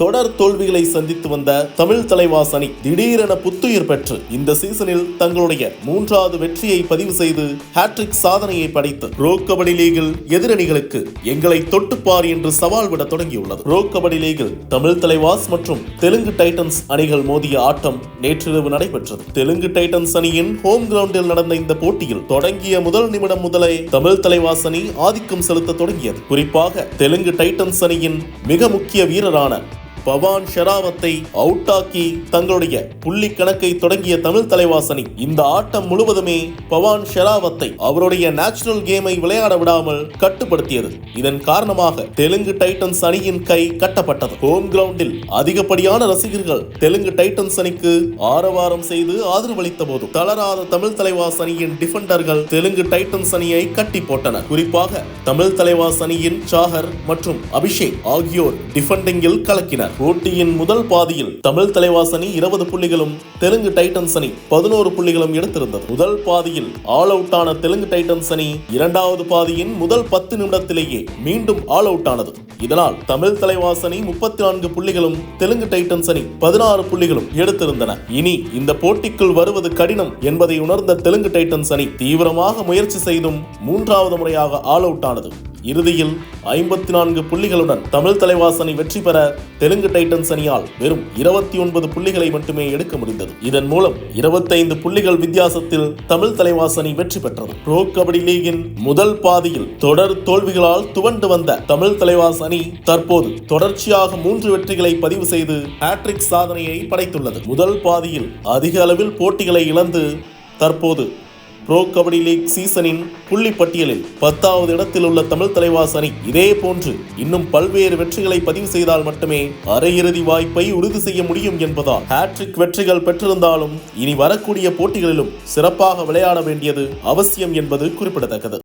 தொடர் தோல்விகளை சந்தித்து வந்த தமிழ் தலைவாஸ் அணி திடீரென புத்துயிர் பெற்று இந்த சீசனில் தங்களுடைய மூன்றாவது வெற்றியை பதிவு செய்து ஹாட்ரிக் சாதனையை படைத்து ரோ கபடி லீகில் எதிரணிகளுக்கு எங்களை தொட்டுப்பார் என்று சவால் விட தொடங்கியுள்ளது. ரோ கபடி லீகில் தமிழ் தலைவாஸ் மற்றும் தெலுங்கு டைட்டன்ஸ் அணிகள் மோதிய ஆட்டம் நேற்றிரவு நடைபெற்றது. தெலுங்கு டைட்டன்ஸ் அணியின் ஹோம் கிரவுண்டில் நடந்த இந்த போட்டியில் தொடங்கிய முதல் நிமிடம் முதலே தமிழ் தலைவாஸ் அணி ஆதிக்கம் செலுத்த தொடங்கியது. குறிப்பாக தெலுங்கு டைட்டன்ஸ் அணியின் மிக முக்கிய வீரரான பவான் ஷெராவத்தை அவுட்டாக்கி தங்களுடைய புள்ளி கணக்கை தொடங்கிய தமிழ் தலைவாசனி. இந்த ஆட்டம் முழுவதுமே பவான் ஷெராவத்தை அவருடைய நேச்சுரல் கேமை விளையாட விடாமல் கட்டுப்படுத்தியது. இதன் காரணமாக தெலுங்கு டைட்டன்ஸ் அணியின் கை கட்டப்பட்டது. ஹோம் கிரவுண்டில் அதிகப்படியான ரசிகர்கள் தெலுங்கு டைட்டன்ஸ் அணிக்கு ஆரவாரம் செய்து ஆதரவளித்த போது தளராத தமிழ் தலைவாஸ் அணியின் டிஃபெண்டர்கள் தெலுங்கு டைட்டன்ஸ் அணியை கட்டி போட்டனர் குறிப்பாக தமிழ் தலைவாஸ் அணியின் சாகர் மற்றும் அபிஷேக் ஆகியோர் டிஃபெண்டிங்கில் கலக்கினர். போட்டியின் முதல் பாதியில் தமிழ் தலைவாஸ் அணி இருபது புள்ளிகளும் தெலுங்கு டைட்டன்ஸ் அணி பதினோரு புள்ளிகளும் எடுத்திருந்தது. முதல் பாதியில் ஆல் அவுட் ஆன தெலுங்கு டைட்டன்ஸ் அணி இரண்டாவது பாதியின் முதல் பத்து நிமிடத்திலேயே மீண்டும் ஆல் அவுட் ஆனது. இதனால் தமிழ் தலைவாஸ் அணி முப்பத்தி நான்கு புள்ளிகளும் தெலுங்கு டைட்டன்ஸ் அணி பதினாறு புள்ளிகளும் எடுத்திருந்தன. இனி இந்த போட்டிக்குள் வருவது கடினம் என்பதை உணர்ந்த தெலுங்கு டைட்டன்ஸ் அணி தீவிரமாக முயற்சி செய்தும் மூன்றாவது முறையாக ஆல் அவுட் ஆனது. இறுதியில் ஐம்பத்தி நான்கு புள்ளிகளுடன் தமிழ் தலைவாசனை வெற்றி பெற தெலுங்கு டைட்டன்ஸ் அணியால் வெறும் இருபத்தி ஒன்பது புள்ளிகளை மட்டுமே எடுக்க முடிந்தது. இதன் மூலம் இருபத்தைந்து புள்ளிகள் வித்தியாசத்தில் தமிழ் தலைவாசனை வெற்றி பெற்றது. ப்ரோ கபடி லீகின் முதல் பாதியில் தொடர் தோல்விகளால் துவண்டு வந்த தமிழ் தலைவாஸ் அணி தற்போது தொடர்ச்சியாக மூன்று வெற்றிகளை பதிவு செய்து ஹாட்ரிக் சாதனையை படைத்துள்ளது. முதல் பாதியில் அதிக அளவில் போட்டிகளை இழந்து தற்போது ப்ரோ கபடி லீக் சீசனின் புள்ளி பட்டியலில் பத்தாவது இடத்தில் உள்ள தமிழ் தலைவாஸ் அணி இதே போன்று இன்னும் பல்வேறு வெற்றிகளை பதிவு செய்தால் மட்டுமே அரையிறுதி வாய்ப்பை உறுதி செய்ய முடியும் என்பதால் ஹாட்ரிக் வெற்றிகள் பெற்றிருந்தாலும் இனி வரக்கூடிய போட்டிகளிலும் சிறப்பாக விளையாட வேண்டியது அவசியம் என்பது குறிப்பிடத்தக்கது.